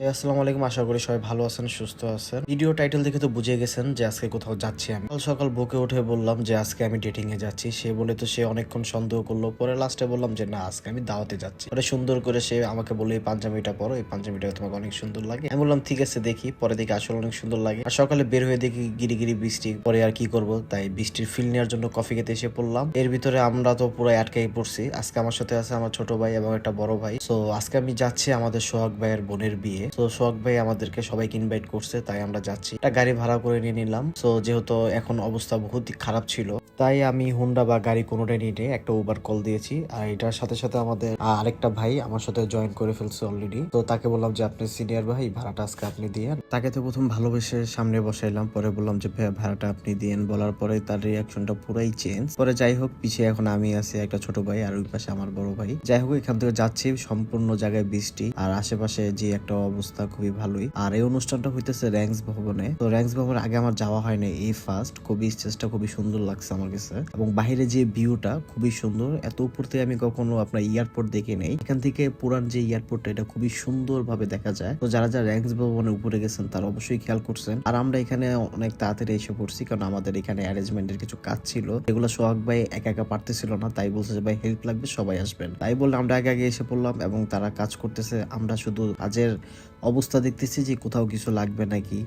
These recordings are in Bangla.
আসসালামু আলাইকুম, আশা করি সবাই ভালো আছেন, সুস্থ আছেন। ভিডিও টাইটেল দেখে তো বুঝে গেছেন যে আজকে কোথাও যাচ্ছি আমি। সকাল সকাল বকে উঠে বললাম যে আজকে আমি ডেটিং এ যাচ্ছি। সে বলে তো সে অনেকক্ষণ সন্দেহ করল। পরে লাস্টে বললাম যে না, আজকে আমি দাওয়াতে যাচ্ছি। পরে সুন্দর করে সে আমাকে বলে এই পাঞ্জাবিটা পরো, এই পাঞ্জাবিটা তোমাকে অনেক সুন্দর লাগে। আমি বললাম, ঠিক আছে, দেখি। পরে দেখি আসলে অনেক সুন্দর লাগে। আর সকালে বের হয়ে দেখি গিরি গিরি বৃষ্টি। পরে আর কি করব? তাই বৃষ্টির ফিল নেওয়ার জন্য কফি খেতে এসে পড়লাম। এর ভিতরে আমরা তো পুরো আটকাই পড়ছি। আজকে আমার সাথে আছে আমার ছোট ভাই এবং একটা বড় ভাই। তো আজকে আমি যাচ্ছি আমাদের সোহাগ ভাইয়ের বোনের বিয়ে। তো সোহাগ ভাই আমাদেরকে সবাইকে ইনভাইট করছে, তাই আমরা যাচ্ছি। একটা গাড়ি ভাড়া করে নিয়ে নিলাম। তো যেহেতু এখন অবস্থা বহুত খারাপ ছিল, তাই আমি হুন্ডা বা গাড়ি কোনোটাই নিয়ে একটা উবার কল দিয়েছি। আর এটার সাথে সাথে আমাদের আরেকটা ভাই আমার সাথে জয়েন করে ফেলছে অলরেডি তো তাকে বললাম যে, আপনি সিনিয়র ভাই, ভাড়াটা আজকে আপনি দিয়েন। তাকে তো প্রথম ভালোবেসে সামনে বসাইলাম, পরে বললাম যে ভাড়াটা আপনি দিয়েন। বলার পরে তার রিয়াকশনটা পুরাই চেঞ্জ পরে যাই হোক, পিছিয়ে এখন আমি আছি একটা ছোট ভাই আর ওই পাশে আমার বড় ভাই। যাই হোক, এখান থেকে যাচ্ছি, সম্পূর্ণ জায়গায় বৃষ্টি। আর আশেপাশে যে একটা অবস্থা খুবই ভালোই। আর এই অনুষ্ঠানটা হইতেছে র্যাঙ্কস ভবনে। তো র্যাঙ্কস ভবনে আগে আমার যাওয়া হয়নি এই ফার্স্ট খুবই স্টেজটা খুবই সুন্দর লাগছে আমার কাছে। এবং বাইরে যে ভিউটা খুবই সুন্দর। এত উপর থেকে আমি কখনো আপনার এয়ারপোর্ট দেখে নেই। এখান থেকে পুরান যে এয়ারপোর্টটা এটা খুবই সুন্দর ভাবে দেখা যায়। তো যারা যারা র্যাঙ্কস ভবনে উপরে গেছেন, তারা অবশ্যই খেয়াল করছেন। আর আমরা এখানে অনেক তাড়াতাড়ি এসে পড়ছি, কারণ আমাদের এখানে অ্যারেঞ্জমেন্টের কিছু কাজ ছিল। এগুলো সোহাগ ভাই একা একা পারতেছিল না, তাই বলছে যে, ভাই হেল্প লাগবে, সবাই আসবেন। তাই বলে আমরা আগে আগে এসে পড়লাম এবং তারা কাজ করতেছে। আমরা শুধু কাজের অবস্থা দেখতেছি যে কোথাও কিছু লাগবে নাকি।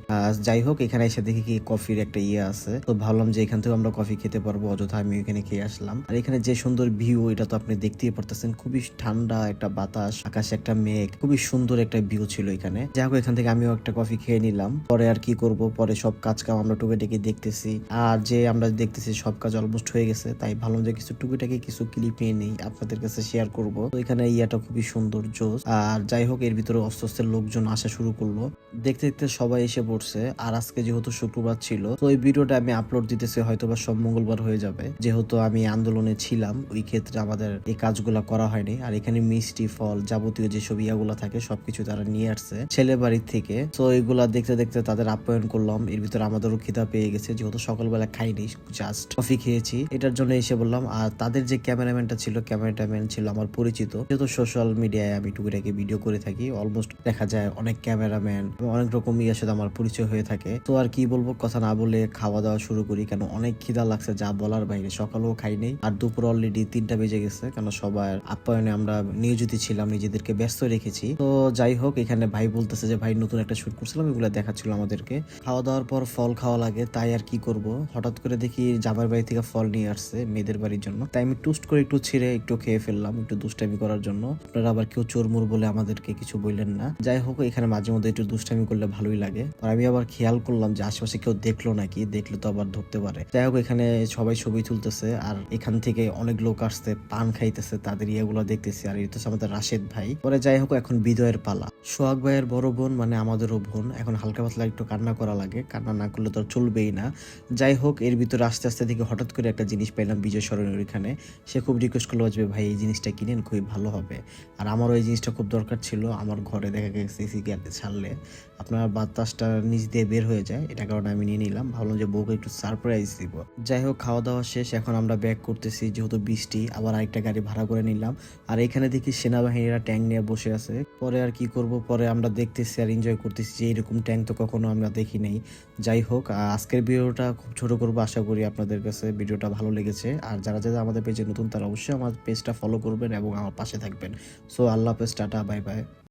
যাই হোক, এখানে এসে দেখি কি কফির একটা ইয়ে আছে। তো ভাবলাম যে এখান থেকে আমরা কফি খেতে পারব, অযথা আমি এখানে খেয়ে আসলাম। আর এখানে যে সুন্দর ভিউ এটা তো আপনি দেখতেই পারতেছেন, খুবই ঠান্ডা একটা বাতাস, আকাশে একটা মেঘ, খুবই সুন্দর একটা ভিউ ছিল এখানে। যাই হোক, এখান থেকে আমিও একটা কফি খেয়ে নিলাম। পরে আর কি করব? পরে সব কাজ কাম আমরা টুকিটাকি দেখতেছি। আর যে আমরা দেখতেছি সব কাজ অলমোস্ট হয়ে গেছে, তাই ভাবলাম যে কিছু টুকিটাকি কিছু ক্লিপ নিয়ে নেই, আপনাদের কাছে শেয়ার করব। তো এখানে ইয়াটা খুবই সুন্দর, জোস। আর যাই হোক, এর ভিতরে অস্তে আস্তে লোকজন আসা শুরু করল। দেখতে দেখতে সবাই এসে পড়ছে, আর আজকে যেহেতু শুক্রবার ছিল, তো এই ভিডিওটা আমি আপলোড দিতেছি হয়তো বা সব মঙ্গলবার হয়ে যাবে। যেহেতু আমি আন্দোলনে ছিলাম, ওই ক্ষেত্রে আমাদের এই কাজগুলা করা হয়নি। আর এখানে মিষ্টি ফল যাবতীয় যে যেসব ইয়াগুলা থাকে, সবকিছু তারা নিয়ে আসছে ছেলে বাড়ির থেকে। তো এগুলা দেখতে দেখতে তাদের আপ্যায়ন করলাম, এর ভিতরে আমাদেরও খিদা পেয়ে গেছে, যেহেতু সকালবেলা খাইনি জাস্ট কফি খেয়েছি। এটার জন্য এসে বললাম, আর তাদের যে ক্যামেরাম্যানটা ছিল, ক্যামেরাম্যান ছিল আমার পরিচিত। যেহেতু সোশ্যাল মিডিয়ায় আমি টুকিটাকি ভিডিও করে থাকি অলমোস্ট দেখা যায় অনেক ক্যামেরাম্যান, অনেক রকম ইয়ের সাথে আমার পরিচয় হয়ে থাকে। তো আর কি বলব, কথা না বলে খাওয়া দাওয়া শুরু করি, কেন অনেক খিদা লাগছে যা বলার বাইরে, সকালেও খাই নেই। আর দুপুর অলরেডি তিনটা বেজে গেছে, কেন সবার আপ্যায়নে আমরা নিয়োজিত ছিলাম, নিজেদেরকে ব্যস্ত রেখেছি। তো যাই হোক, এখানে ভাই বলতেছে যে, ভাই, নতুন একটা শুট করছিলাম, এগুলো দেখাচ্ছিল আমাদেরকে। খাওয়া দাওয়ার পর ফল খাওয়া লাগে, তাই আর কি করব? হঠাৎ করে দেখি জামার বাড়ি থেকে ফল নিয়ে আসছে মেয়েদের বাড়ির জন্য। তাই আমি টুস্ট করে একটু ছিঁড়ে একটু খেয়ে ফেললাম, একটু দুষ্টামি করার জন্য। আপনারা আবার কেউ চোরমুর বলে আমাদেরকে কিছু বললেন না। যাই হোক, এখানে মাঝে মধ্যে একটু দুষ্টামি করলে ভালোই লাগে। আর আমি আবার খেয়াল করলাম যে আশেপাশে কেউ দেখল নাকি, দেখলে তো আবার ধরতে পারে। যাই হোক, এখানে সবাই ছবি তুলতেছে, আর এখান থেকে অনেক লোক আসছে, পান খাইতেছে, তাদের ইয়েগুলো দেখতেছি। আর এটা আমাদের রাশেদ ভাই। পরে যাই হোক, এখন বিদয়ের পালা। সোহাগ ভাইয়ের বড় বোন মানে আমাদেরও বোন। এখন হালকা পাতলা একটু কান্না করা লাগে। কান্না না করলে তো চলবেই না। যাই হোক, এর ভিতরে আস্তে আস্তে দেখি হঠাৎ করে একটা জিনিস পাইলাম বিজয় সরণের ওইখানে। সে খুব রিকোয়েস্ট করল যে, ভাই, এই জিনিসটা কিনেন, খুবই ভালো হবে। আর আমারও এই জিনিসটা খুব দরকার ছিল। আমার ঘরে দেখা গেছে এসি ছাড়লে আপনার বাতাসটা নিচ দিয়ে বের হয়ে যায়। এটা কারণে আমি নিয়ে নিলাম। ভাবলাম যে বউকে একটু সারপ্রাইজ দিব। যাই হোক খাওয়া দাওয়া শেষ। এখন আমরা ব্যাক করতেছি যেহেতু বৃষ্টি, আবার আরেকটা গাড়ি ভাড়া করে নিলাম। আর এখানে দেখি সেনাবাহিনীরা ট্যাঙ্ক নিয়ে বসে আছে। পরে আর কি করব? পরে আমরা দেখতেছি আর এনজয় করতেছি যে এরকম ট্যাঙ্ক তো কখনো আমরা দেখি নাই। যাই হোক আজকের ভিডিওটা খুব ছোট করব। আশা করি আপনাদের কাছে ভিডিওটা ভালো লেগেছে। আর যারা যারা আমাদের পেজে নতুন, তারা অবশ্যই আমার পেজটা ফলো করবেন এবং আমার পাশে থাকবেন। সো আল্লাহ হাফেজ, টাটা বাই বাই